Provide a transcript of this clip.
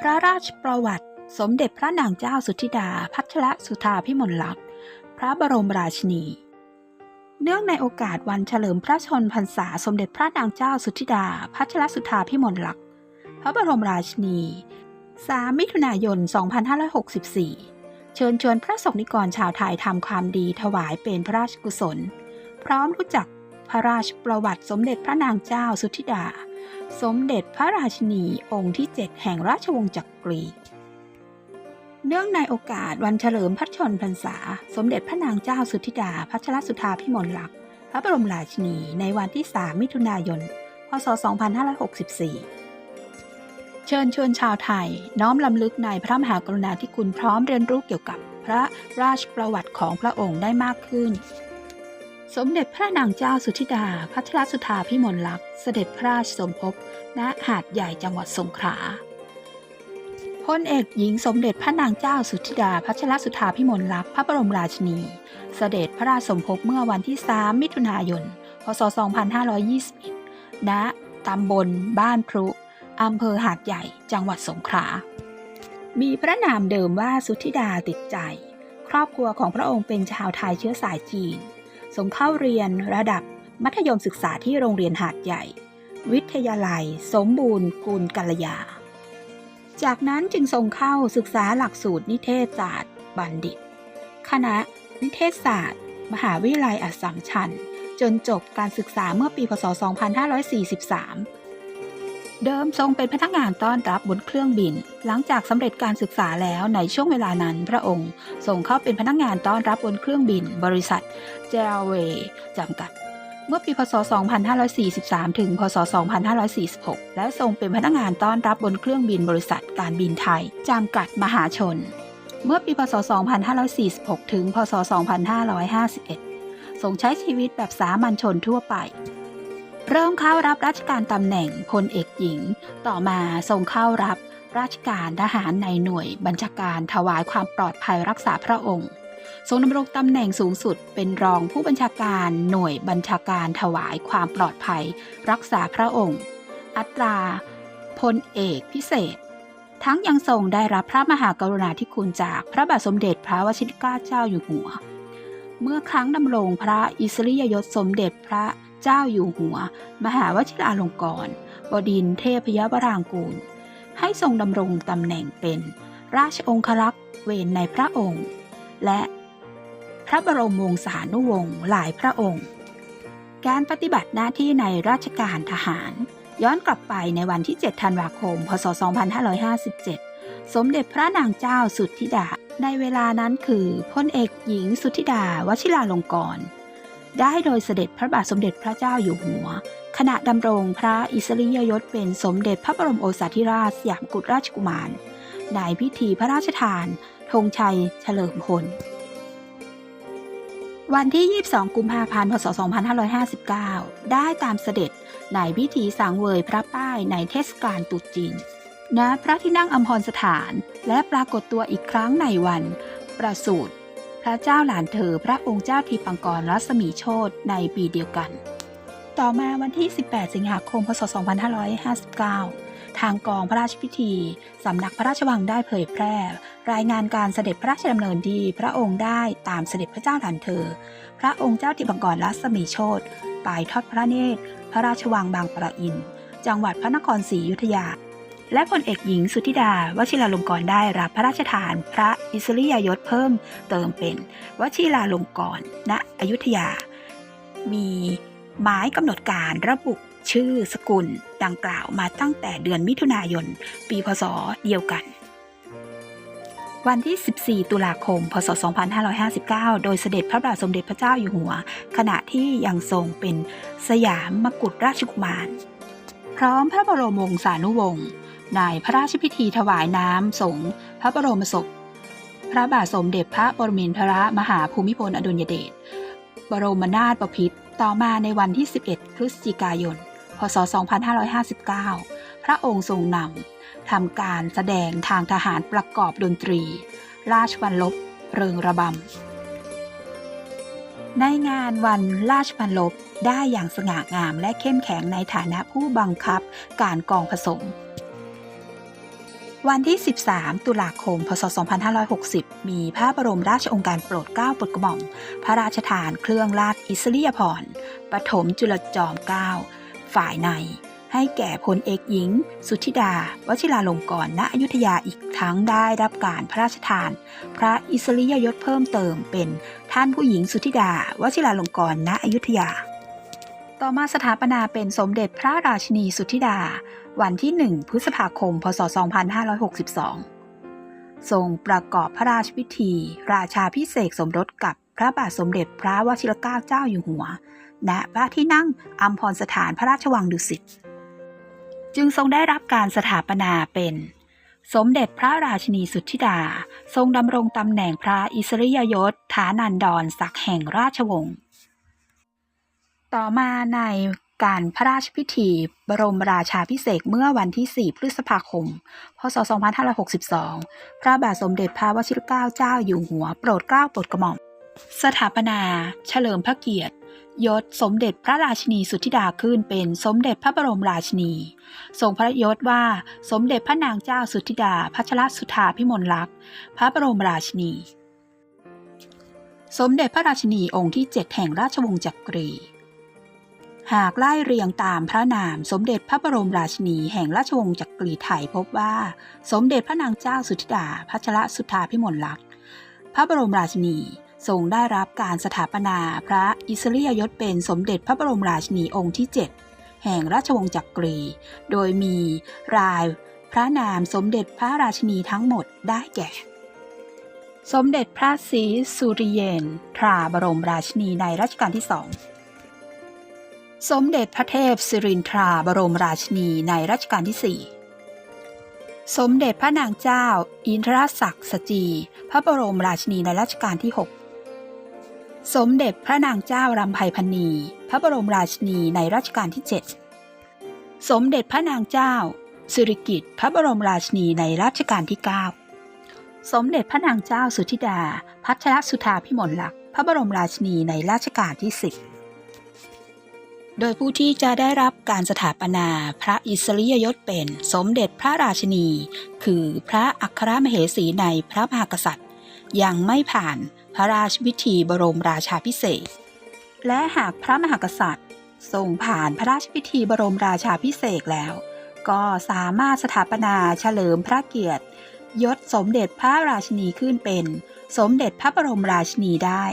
พระราชประวัติ สมเด็จพระนางเจ้าสุธิดา พัชรสุธาพิมลลักษณ์ พระบรมราชินี เนื่องในโอกาสวันเฉลิมพระชนพรรษา สมเด็จพระนางเจ้าสุธิดา พัชรสุธาพิมลลักษณ์ พระบรมราชินี 3 มิถุนายน 2564 เชิญชวนพระสงฆ์นิกรชาวไทยทำความดีถวายเป็นพระราชกุศล พร้อมรู้จักพระราชประวัติสมเด็จพระนางเจ้าสุธิดา สมเด็จพระราชินีองค์ที่ 7 แห่งราชวงศ์จักรี เนื่องในโอกาสวันเฉลิมพระชนพรรษา สมเด็จพระนางเจ้าสุธิดาพัชรสุธาพิมลลักษณ์พระบรมราชินีในวันที่ 3 มิถุนายน พศ 2564 เชิญชวนชาวไทยน้อมลำลึกในพระมหากรุณาธิคุณพร้อมเรียนรู้เกี่ยวกับพระราชประวัติของพระองค์ได้มากขึ้น สมเด็จพระนางเจ้าสุธิดา พัชรสุธาพิมลลักษณ์เสด็จพระราชสมภพณหาดใหญ่จังหวัดสงขลาพลเอกหญิงสมเด็จพระนางเจ้าสุธิดา พัชรสุธาพิมลลักษณ์พระบรมราชินี เสด็จพระราชสมภพเมื่อวันที่ 3 มิถุนายน พศ 2521 ณ ตำบลบ้านพรุอำเภอหาดใหญ่จังหวัดสงขลา มีพระนามเดิมว่าสุธิดาติดใจ ครอบครัวของพระองค์เป็นชาวไทยเชื้อสายจีน ส่งเข้าเรียนระดับมัธยมศึกษาที่โรงเรียนหาดใหญ่ วิทยาลัย สมบูรณ์กุลกัลยา จากนั้นจึงส่งเข้าศึกษาหลักสูตรนิเทศศาสตร์ บัณฑิต คณะ นิเทศศาสตร์ มหาวิทยาลัยอัสสัมชัญจนจบการศึกษาเมื่อปีพศ 2543 เดิมทรงเป็นพนักงานต้อนรับบนเครื่องบิน หลังจากสำเร็จการศึกษาแล้วในช่วงเวลานั้นพระองค์ส่งเข้าเป็นพนักงานต้อนรับบนเครื่องบิน บริษัทเจลเวย์จำกัด เมื่อปีพศ 2543 ถึง พศ 2546 และทรงเป็นพนักงานต้อนรับบนเครื่องบินบริษัทการบินไทยจำกัดมหาชน เมื่อปีพศ 2546 ถึง พศ 2551 ทรงใช้ชีวิตแบบสามัญชนทั่วไป เริ่มเข้ารับราชการตำแหน่งพลเอกหญิง ต่อมาทรงเข้ารับราชการทหารในหน่วยบัญชาการถวายความปลอดภัยรักษาพระองค์ทรงดำรงตำแหน่งสูงสุดเป็นรองผู้บัญชาการหน่วยบัญชาการถวายความปลอดภัย รักษาพระองค์ อัตราพลเอกพิเศษ ทั้งยังทรงได้รับพระมหากรุณาธิคุณจากพระบาทสมเด็จพระวชิรเกล้าเจ้าอยู่หัว เมื่อครั้งดำรงพระอิสริยยศสมเด็จพระ เจ้าอยู่หัว มหาวชิราลงกรณ์บดินเทพยวรางกูล ให้ทรงดำรงตำแหน่งเป็นราชองครักษ์เวนในพระองค์ และพระบรมวงศานุวงศ์หลายพระองค์ การปฏิบัติหน้าที่ในราชการทหาร ย้อนกลับไปในวันที่ 7 ธันวาคม พศ 2557 สมเด็จพระนางเจ้าสุทธิดา ในเวลานั้นคือพลเอกหญิงสุทธิดาวชิราลงกรณ์ ได้โดยเสด็จพระบาทสมเด็จพระเจ้าอยู่หัว ขณะดำรงพระอิสริยยศเป็นสมเด็จพระบรมโอษาธิราชสยามกุฎราชกุมาร ในพิธีพระราชทานธงชัยเฉลิมพล วันที่ 22 กุมภาพันธ์ พศ 2559 ได้ตามเสด็จในพิธีสังเวยพระป้ายในเทศกาลตรุษจีนณพระที่นั่งอัมพรสถาน และปรากฏตัวอีกครั้งในวัน ประสูติ พระเจ้าหลานเธอพระองค์เจ้าทีปังกรรัศมีโชตในปีเดียวกัน ต่อมาวันที่ 18 สิงหาคม พศ 2559 ทางกองพระราชพิธี สำนักพระราชวังได้เผยแพร่ รายงานการเสด็จพระราชดำเนินดีพระองค์ได้ตามเสด็จพระเจ้าหลานเธอ พระองค์เจ้าทิบังกรรัศมีโชตปลายทอดพระเนตร พระราชวังบางประอิน จังหวัดพระนครศรีอยุธยา และพลเอกหญิงสุธิดาวชิราลงกรณ์ได้รับพระราชทาน พระอิสริยยศเพิ่มเติมเป็น วชิราลงกรณ์ณอยุธยา มีหมายกำหนดการระบุชื่อสกุลดังกล่าวมาตั้งแต่เดือนมิถุนายน ปีพศเดียวกัน วันที่ 14 ตุลาคม พศ 2559 โดยเสด็จพระบาทสมเด็จพระเจ้าอยู่หัว ขณะที่ยังทรงเป็นสยามมกุฎราชกุมาร พร้อมพระบรมวงศานุวงศ์ ในพระราชพิธีถวายน้ำสงฆ์พระบรมศพ พระบาทสมเด็จพระปรมินทรมหาภูมิพลอดุลยเดชบรมนาถบพิตรต่อมาในวันที่ 11 พฤศจิกายน พศ 2559 พระองค์ทรงนำทำการแสดงทางทหารประกอบดนตรี ราชวัลลบเริงระบำ ในงานวันราชพันลบได้อย่างสง่างามและเข้มแข็งในฐานะผู้บังคับการกองผสม วันที่ 13 ตุลาคม พศ 2560 มีพระบรมราชองค์การโปรดเกล้าโปรดกระหม่อม พระราชทานเครื่องราชอิสริยาภรณ์ปฐมจุลจอมเกล้าฝ่ายใน ให้แก่พลเอกหญิง สุธิดา วชิราลงกรณ์ ณ อยุธยาอีกทั้งได้รับการพระราชทาน พระอิสริยยศเพิ่มเติมเป็นท่านผู้หญิงสุธิดา วชิราลงกรณ์ ณ อยุธยา ต่อมาสถาปนาเป็นสมเด็จพระราชินีสุธิดา วันที่ 1 พฤษภาคม พศ 2562 ทรงประกอบพระราชพิธี ราชาพิเศษสมรสกับพระบาทสมเด็จพระวชิรเกล้าเจ้าอยู่หัว ณ พระที่นั่งอัมพรสถานพระราชวังดุสิต จึงทรงได้รับการสถาปนาเป็นสมเด็จพระราชินีสุทธิดา ทรงดำรงตำแหน่งพระอิสริยยศฐานันดรศักดิ์แห่งราชวงศ์ ต่อมาในการพระราชพิธี บรมราชาพิเศษเมื่อวันที่ 4 พฤษภาคม พศ 2562 พระบาทสมเด็จพระวชิรเกล้าเจ้าอยู่หัวโปรดเกล้าโปรดกระหม่อม สถาปนา เฉลิมพระเกียรติ ยศสมเด็จพระราชินีสุทธิดาขึ้นเป็นสมเด็จพระบรมราชินี ทรงพระยศว่าสมเด็จพระนางเจ้าสุทธิดาพัชรสุธาพิมลลักษณ์ พระบรมราชินี สมเด็จพระราชินีองค์ที่ 7 แห่งราชวงศ์จักรี หากไล่เรียงตามพระนามสมเด็จพระบรมราชินีแห่งราชวงศ์จักรีไทยพบว่า สมเด็จพระนางเจ้าสุทธิดาพัชรสุธาพิมลลักษณ์พระบรมราชินีทรงได้รับการสถาปนาพระอิสริยยศเป็นสมเด็จพระบรมราชินีองค์ที่ 7 แห่งราชวงศ์จักรี โดยมีรายพระนามสมเด็จพระราชินีทั้งหมดได้แก่ สมเด็จพระศรีสุริเยนทราบรมราชินีในรัชกาลที่สอง สมเด็จพระเทพสิรินทราบรมราชินีในรัชกาลที่ 4 สมเด็จพระนางเจ้า อินทรศักดิ์สจี พระบรมราชินีในรัชกาลที่ 6 สมเด็จพระนางเจ้ารำไพพรรณีพระบรมราชินีในรัชกาลที่ 7 สมเด็จพระนางเจ้า สิริกิติ์พระบรมราชินีในรัชกาลที่ 9 สมเด็จพระนางเจ้าสุธิดา พัชรสุธาพิมลลักษณ์พระบรมราชินีในรัชกาลที่ 10 โดยผู้ที่จะได้รับการสถาปนาพระอิสริยยศเป็นสมเด็จพระราชนี คือพระอัครมเหสีในพระมหากษัตริย์ ยังไม่ผ่านพระราชพิธีบรมราชาพิเศษ และหากพระมหากษัตริย์ทรงผ่านพระราชพิธีบรมราชาพิเศษแล้ว ก็สามารถสถาปนาเฉลิมพระเกียรติ ยศสมเด็จพระราชนีขึ้นเป็น สมเด็จพระบรมราชนีได้